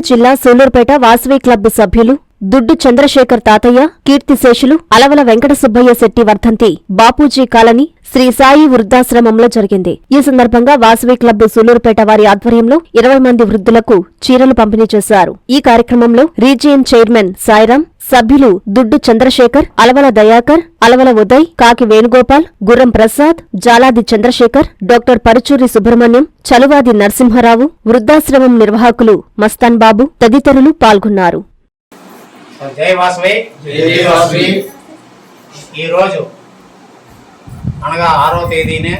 మెదక్ జిల్లా సూలూరుపేట వాసవి క్లబ్ సభ్యులు దుడ్డు చంద్రశేఖర్ తాతయ్య కీర్తిశేషులు అలవల వెంకట సుబ్బయ్య శెట్టి వర్ధంతి బాపూజీ కాలనీ శ్రీ సాయి వృద్ధాశ్రమంలో జరిగింది. ఈ సందర్భంగా వాసవి క్లబ్ సూలూరుపేట వారి ఆధ్వర్యంలో ఇరవై మంది వృద్ధులకు చీరలు పంపిణీ చేశారు. ఈ కార్యక్రమంలో రీజియన్ చైర్మన్ సాయిరాం సభ్యులు దుడ్డు చంద్రశేఖర్ అలవల దయాకర్ అలవల ఉదయ్ కాకి వేణుగోపాల్ గుర్రం ప్రసాద్ జాలాది చంద్రశేఖర్ డాక్టర్ పరుచూరి సుబ్రహ్మణ్యం చలువాది నరసింహారావు వృద్ధాశ్రమం నిర్వాహకులు మస్తాన్ బాబు తదితరులు పాల్గొన్నారు. ఈరోజు అనగా ఆరో తేదీనే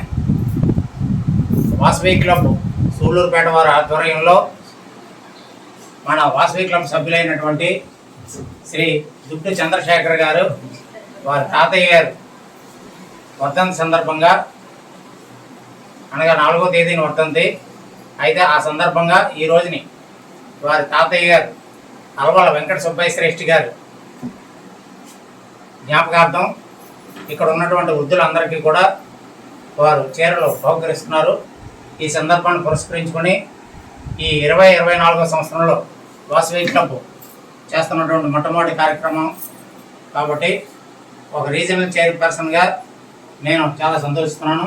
వాసవి క్లబ్ సూళ్ళూరుపేట వారి ఆధ్వర్యంలో మన వాసవి క్లబ్ సభ్యులైనటువంటి శ్రీ దుడ్డు చంద్రశేఖర్ గారు వారి తాతయ్య గారు వర్ధంతి సందర్భంగా అనగా నాలుగో తేదీని వర్ధంతి. అయితే ఆ సందర్భంగా ఈ రోజుని వారి తాతయ్య గారు అలవల వెంకట సుబ్బయ్య శ్రేష్ఠి గారు జ్ఞాపకార్థం ఇక్కడ ఉన్నటువంటి వృద్ధులందరికీ కూడా వారు చీరలు బహుకరిస్తున్నారు. ఈ సందర్భాన్ని పురస్కరించుకొని ఈ ఇరవై ఇరవై నాలుగో సంవత్సరంలో వాసవి క్లబ్ చేస్తున్నటువంటి మొట్టమొదటి కార్యక్రమం. కాబట్టి ఒక రీజనల్ చైర్పర్సన్గా నేను చాలా సంతోషిస్తున్నాను.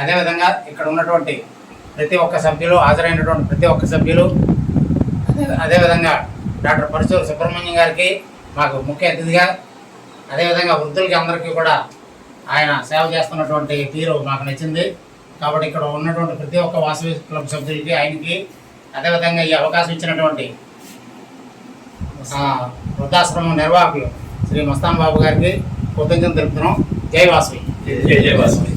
అదేవిధంగా ఇక్కడ ఉన్నటువంటి ప్రతి ఒక్క సభ్యులు హాజరైనటువంటి ప్రతి ఒక్క సభ్యులు అదేవిధంగా డాక్టర్ పరశురు సుబ్రహ్మణ్యం గారికి మాకు ముఖ్య అతిథిగా అదేవిధంగా వృద్ధులకి అందరికీ కూడా ఆయన సేవ చేస్తున్నటువంటి తీరు మాకు నచ్చింది. కాబట్టి ఇక్కడ ఉన్నటువంటి ప్రతి ఒక్క వాసవి క్లబ్ సభ్యులకి ఆయనకి అదేవిధంగా ఈ అవకాశం ఇచ్చినటువంటి వృద్ధాశ్రమం నిర్వాహకులు శ్రీ మస్తాన్ బాబు గారికి కృతజ్ఞతలు తెలుపుతున్నాం. జై వాసవి. జై జై వాసవి.